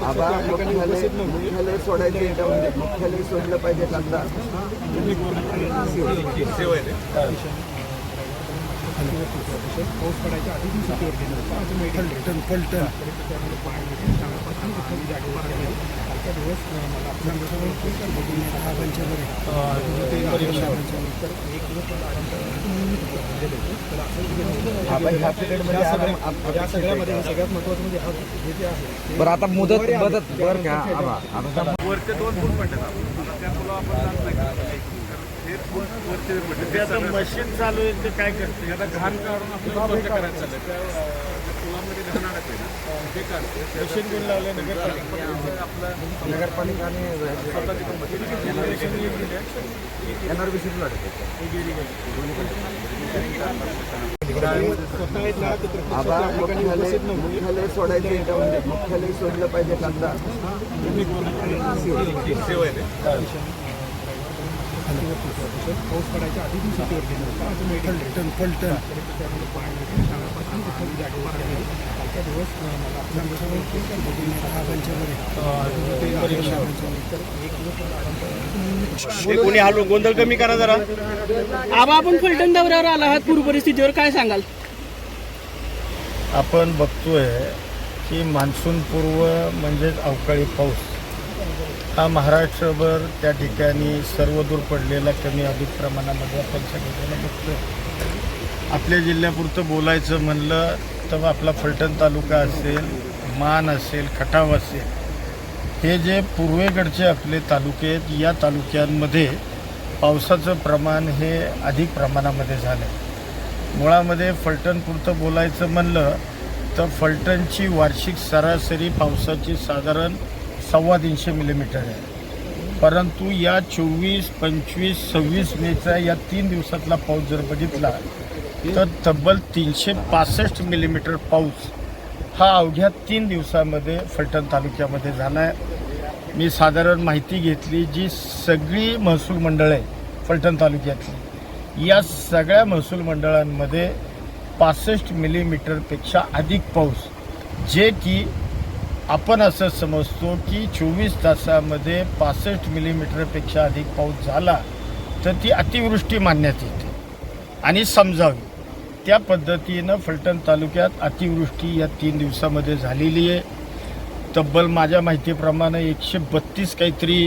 आबा मुख्यालय मुख्यालय सोडायचं याच्यामध्ये मुख्यालय सोडलं पाहिजे कांदा पाऊस पडायच्या आधी मी सुट्टीवर गेलो दिवस मला या सगळ्यामध्ये सगळ्यात महत्त्वाचं म्हणजे हा हे जे आहे ते बरं आता मुदत मुदत बरं का? आता वरचे दोन पडले आता त्या पुलावर आपण जात नाही हे पूल वरचे पडले ते आता मशीन चालू आहे ते काय करते? आता घाण काढून आपल्याला स्वच्छ करायचं चाललंय. त्या पुलामध्ये घाण ना ते काढते. मशीन घेऊन लावले नगरपालिका आपलं नगरपालिका आणि स्वतःची पण मशीन एनआरबीसी आबा मुख्यालय मुख्यालय सोडायचं मुख्यालय सोडलं पाहिजे कांदा सेवा आहे ते. पाऊस पडायच्या आधी मी सुट्टीवर गेलो होतो. फलटण फलटण. कालचा दिवस मला साहेबांच्या कोणी हलू गोंधळ कमी करा जरा. आबा आपण फलटण दौऱ्यावर आला आहात. पूर परिस्थितीवर काय सांगाल? आपण बघतोय की मान्सून पूर्व म्हणजेच अवकाळी पाऊस. हा महाराष्ट्रभर त्या ठिकाणी सर्वदूर पडलेला कमी अधिक प्रमाणामध्ये आपण सगळेजण बघतो आपल्या जिल्ह्यापुरतं बोलायचं म्हणलं तर आपला फलटण तालुका असेल मान असेल खटाव असेल हे जे पूर्वेकडचे आपले तालुके आहेत या तालुक्यांमध्ये पावसाचं प्रमाण हे अधिक प्रमाणामध्ये झालं आहे मुळामध्ये फलटणपुरतं बोलायचं म्हणलं तर फलटणची वार्षिक सरासरी पावसाची साधारण सव्वा तीनशे मिलीमीटर आहे. परंतु या चोवीस पंचवीस सव्वीस मेचा या तीन दिवसातला पाऊस जर बघितला तर तब्बल तीनशे पासष्ट मिलीमीटर पाऊस हा अवघ्या तीन दिवसामध्ये फलटण तालुक्यामध्ये झाला आहे मी साधारण माहिती घेतली जी सगळी महसूल मंडळं आहे फलटण तालुक्यातली. या सगळ्या महसूल मंडळांमध्ये पासष्ट मिलीमीटरपेक्षा अधिक पाऊस. जे की आपण असं समजतो की चोवीस तासामध्ये पासष्ट मिलीमीटरपेक्षा अधिक पाऊस झाला तर ती अतिवृष्टी मानण्यात येते. आणि समजावी त्या पद्धतीनं फलटण तालुक्यात अतिवृष्टी या तीन दिवसामध्ये झालेली आहे. तब्बल माझ्या माहितीप्रमाणे एकशे बत्तीस काहीतरी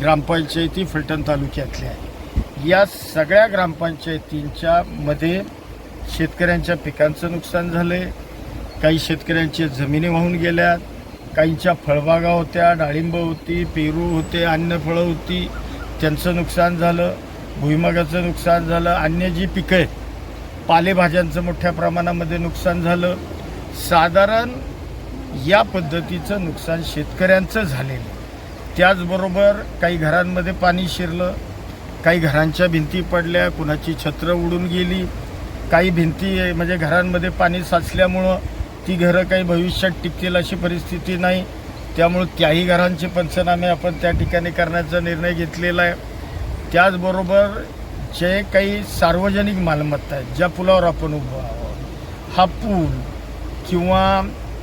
ग्रामपंचायती फलटण तालुक्यातल्या आहे या सगळ्या ग्रामपंचायतींच्या मध्ये शेतकऱ्यांच्या पिकांचं नुकसान झालं आहे काही शेतकऱ्यांच्या जमिनी वाहून गेल्यात. काहींच्या फळबागा होत्या डाळिंब होती पेरू होते अन्य फळं होती. त्यांचं नुकसान झालं भुईमगाचं नुकसान झालं अन्य जी पिकं आहेत पालेभाज्यांचं मोठ्या प्रमाणामध्ये नुकसान झालं. साधारण या पद्धतीचं नुकसान शेतकऱ्यांचं झालेलं त्याचबरोबर काही घरांमध्ये पाणी शिरलं काही घरांच्या भिंती पडल्या कुणाची छत्र उडून गेली. काही भिंती म्हणजे घरांमध्ये पाणी साचल्यामुळं ती घरं काही भविष्यात टिकतील अशी परिस्थिती नाही. त्यामुळं त्याही घरांचे पंचनामे आपण त्या ठिकाणी करण्याचा निर्णय घेतलेला आहे. त्याचबरोबर जे काही सार्वजनिक मालमत्ता आहेत ज्या पुलावर आपण उभं आहोत हा पूल किंवा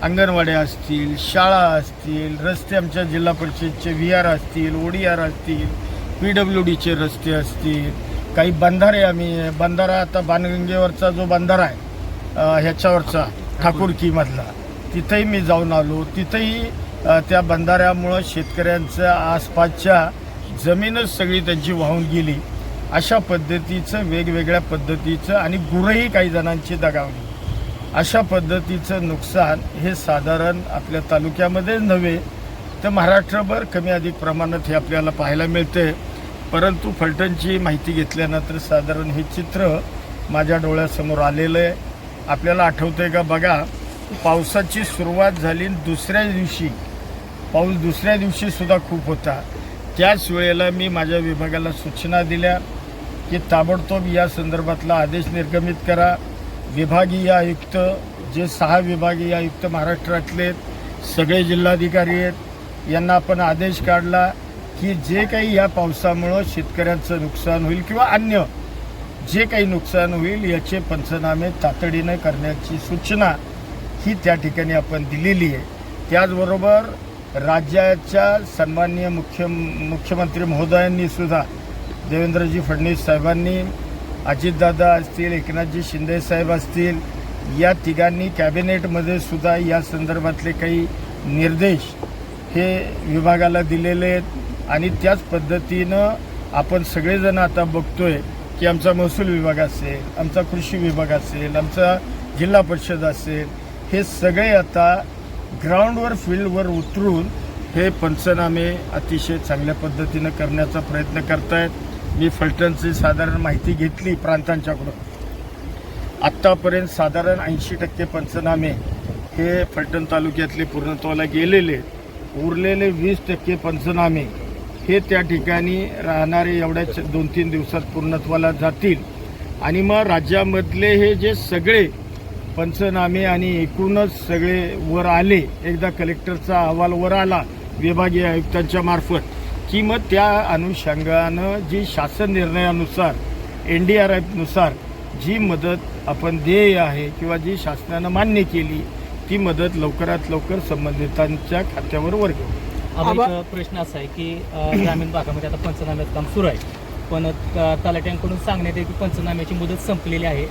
अंगणवाड्या असतील शाळा असतील रस्ते आमच्या जिल्हा परिषदचे व्ही आर असतील ओ डी आर असतील पी डब्ल्यू डीचे रस्ते असतील काही बंधारे आम्ही बंधारा आता बाणगंगेवरचा जो बंधारा आहे ह्याच्यावरचा ठाकूरकीमधला. तिथंही मी जाऊन आलो. तिथंही त्या बंधाऱ्यामुळं शेतकऱ्यांच्या आसपासच्या जमीनच सगळी त्यांची वाहून गेली. अशा पद्धतीचं वेगवेगळ्या पद्धतीचं आणि गुरंही काही जणांची दगावली. अशा पद्धतीचं नुकसान हे साधारण आपल्या तालुक्यामध्ये नव्हे तर महाराष्ट्रभर कमी अधिक प्रमाणात हे आपल्याला पाहायला मिळते परंतु फलटणची माहिती घेतल्यानंतर साधारण हे चित्र माझ्या डोळ्यासमोर आलेलं आहे. आपल्याला आठवतंय का? बघा पावसाची सुरुवात झाली आणि दुसऱ्या दिवशी पाऊस दुसऱ्या दिवशीसुद्धा खूप होता. त्याच वेळेला मी माझ्या विभागाला सूचना दिल्या की ताबडतोब या संदर्भातला आदेश निर्गमित करा. विभागीय आयुक्त जे सहा विभागीय आयुक्त महाराष्ट्रातले आहेत, सगळे जिल्हाधिकारी आहेत यांना आपण आदेश काढला की जे काही या पावसामुळं शेतकऱ्यांचं नुकसान होईल किंवा अन्य जे काही नुकसान होईल याचे पंचनामे तातडीनं करण्याची सूचना ही त्या ठिकाणी आपण दिलेली आहे. त्याचबरोबर राज्याच्या सन्माननीय मुख्य मुख्यमंत्री महोदयांनी सुद्धा देवेंद्रजी फडणवीस साहेबांनी अजितदादा असतील एकनाथजी शिंदे साहेब असतील या तिघांनी कॅबिनेटमध्ये सुद्धा या संदर्भातले काही निर्देश हे विभागाला दिलेले आहेत. आणि त्याच पद्धतीनं आपण सगळेजण आता बघतोय की आमचा महसूल विभाग असेल आमचा कृषी विभाग असेल आमचा जिल्हा परिषद असेल हे सगळे आता ग्राउंडवर फील्डवर उतरून हे पंचनामे अतिशय चांगल्या पद्धतीनं करण्याचा प्रयत्न करतायत. मी फलटणची साधारण माहिती घेतली प्रांतांच्याकडून. आत्तापर्यंत साधारण ऐंशी टक्के पंचनामे हे फलटण तालुक्यातले पूर्णत्वाला गेलेले उरलेले वीस टक्के पंचनामे हे त्या ठिकाणी राहणारे एवढ्याच दोन तीन दिवसात पूर्णत्वाला जातील. आणि मग राज्यामधले हे जे सगळे पंचनामे आणि एकूणच सगळे वर आले एकदा कलेक्टरचा अहवाल वर आला विभागीय आयुक्तांच्या मार्फत की मग त्या अनुषंगानं जी शासन निर्णयानुसार एन डी आर एफनुसार जी मदत आपण देय आहे किंवा जी शासनानं मान्य केली ती मदत लवकरात लवकर संबंधितांच्या खात्यावर वर्ग आबा- प्रश्न असा आहे की अ, ग्रामीण भागामध्ये आता पंचनाम्याचं काम सुरू आहे. पण अ, तलाट्यांकडून सांगण्यात येते की पंचनाम्याची मुदत संपलेली आहे.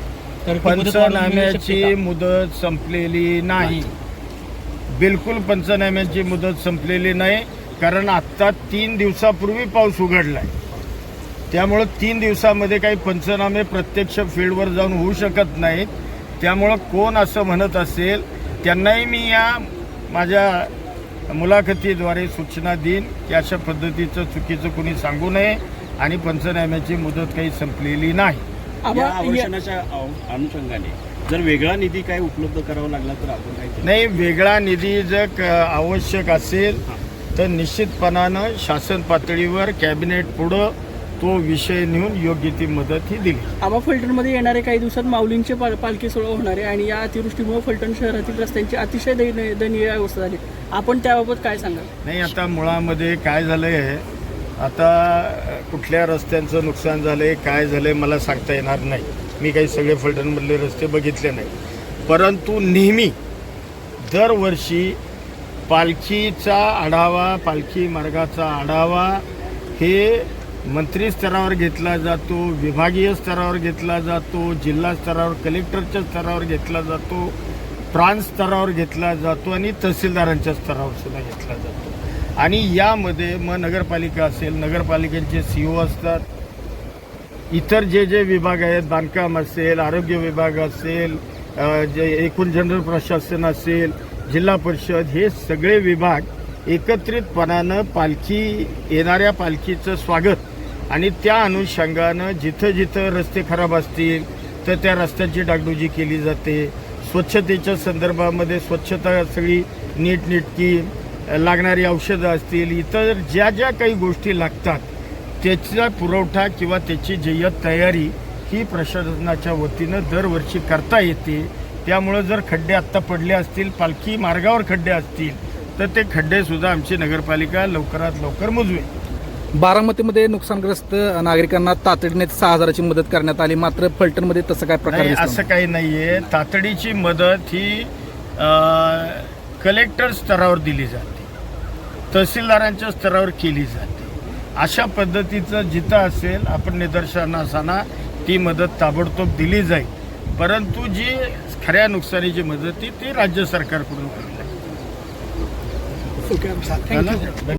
तर ती मुदत वाढवून मिळू शकते पंचनाम्याची का? मुदत संपलेली नाही. बिलकुल पंचनाम्याची मुदत संपलेली नाही कारण आत्ता तीन दिवसापूर्वी पाऊस उघडलाय. त्यामुळं तीन दिवसामध्ये काही पंचनामे प्रत्यक्ष फील्डवर जाऊन होऊ शकत नाहीत. त्यामुळं कोण असं म्हणत असेल त्यांनाही मी या माझ्या मुलाखतीद्वारे सूचना देईन की अशा पद्धतीचं चुकीचं कोणी सांगू नये आणि पंचनाम्याची मुदत काही संपलेली नाही या आवर्षणाच्या अनुषंगाने जर वेगळा निधी काय उपलब्ध करावा लागला तर आपण? नाही वेगळा निधी जर क- आवश्यक असेल तर निश्चितपणानं शासन पातळीवर कॅबिनेट पुढं तो विषय नेऊन योग्य ती मदत ही दिली. आबा फलटणमध्ये येणाऱ्या काही दिवसात माऊलींचे पाल पालखी सोहळा होणार आहे आणि या अतिवृष्टीमुळे फलटण शहरातील रस्त्यांची अतिशय दयनीय दयनीय अवस्था झाली. आपण त्याबाबत काय सांगाल? नाही आता मुळामध्ये काय झालंय आता कुठल्या रस्त्यांचं नुकसान झालंय काय झालंय मला सांगता येणार नाही. मी काही सगळे फलटणमधले रस्ते बघितले नाही. परंतु नेहमी दरवर्षी पालखीचा आढावा पालखी मार्गाचा आढावा हे मंत्री स्तरावर घेतला जातो विभागीय स्तरावर घेतला जातो जिल्हा स्तरावर कलेक्टरच्या स्तरावर घेतला जातो प्रांत स्तरावर घेतला जातो आणि तहसीलदारांच्या स्तरावर सुद्धा घेतला जातो. आणि यामध्ये मग नगरपालिका असेल नगरपालिकेचे सी ओ असतात. इतर जे जे विभाग आहेत बांधकाम असेल आरोग्य विभाग असेल जे एकूण जनरल प्रशासन असेल जिल्हा परिषद हे सगळे विभाग एकत्रितपणानं पालखी येणाऱ्या पालखीचं स्वागत आणि त्या अनुषंगानं जिथं जिथं रस्ते खराब असतील तर त्या रस्त्याची डागडुजी केली जाते. स्वच्छतेच्या संदर्भामध्ये स्वच्छता सगळी नीटनेटकी लागणारी औषधं असतील इतर ज्या ज्या काही गोष्टी लागतात त्याचा पुरवठा किंवा त्याची जय्यत तयारी ही प्रशासनाच्या वतीनं दरवर्षी करता येते. त्यामुळं जर खड्डे आत्ता पडले असतील पालखी मार्गावर खड्डे असतील तर ते खड्डेसुद्धा आमची नगरपालिका लवकरात लवकर मोजवेल. बारामतीमध्ये नुकसानग्रस्त नागरिकांना तातडीने सहा हजाराची मदत करण्यात आली. मात्र फलटणमध्ये तसं काय प्रकार नाही असं काही नाहीये. तातडीची मदत ही अं, कलेक्टर स्तरावर दिली जाते. तहसीलदारांच्या स्तरावर केली जाते. अशा पद्धतीचं जिथं असेल आपण निदर्शनासाना ती मदत ताबडतोब दिली जाईल. परंतु जी खऱ्या नुकसानीची मदत ती ती राज्य सरकारकडून केली जाईल.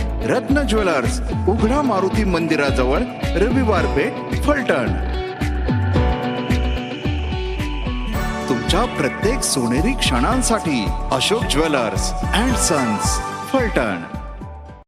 रत्न ज्वेलर्स उघडा मारुती मंदिराजवळ रविवार पेठ फलटण. तुमच्या प्रत्येक सोनेरी क्षणांसाठी Ashok jewellers and sons Phaltan.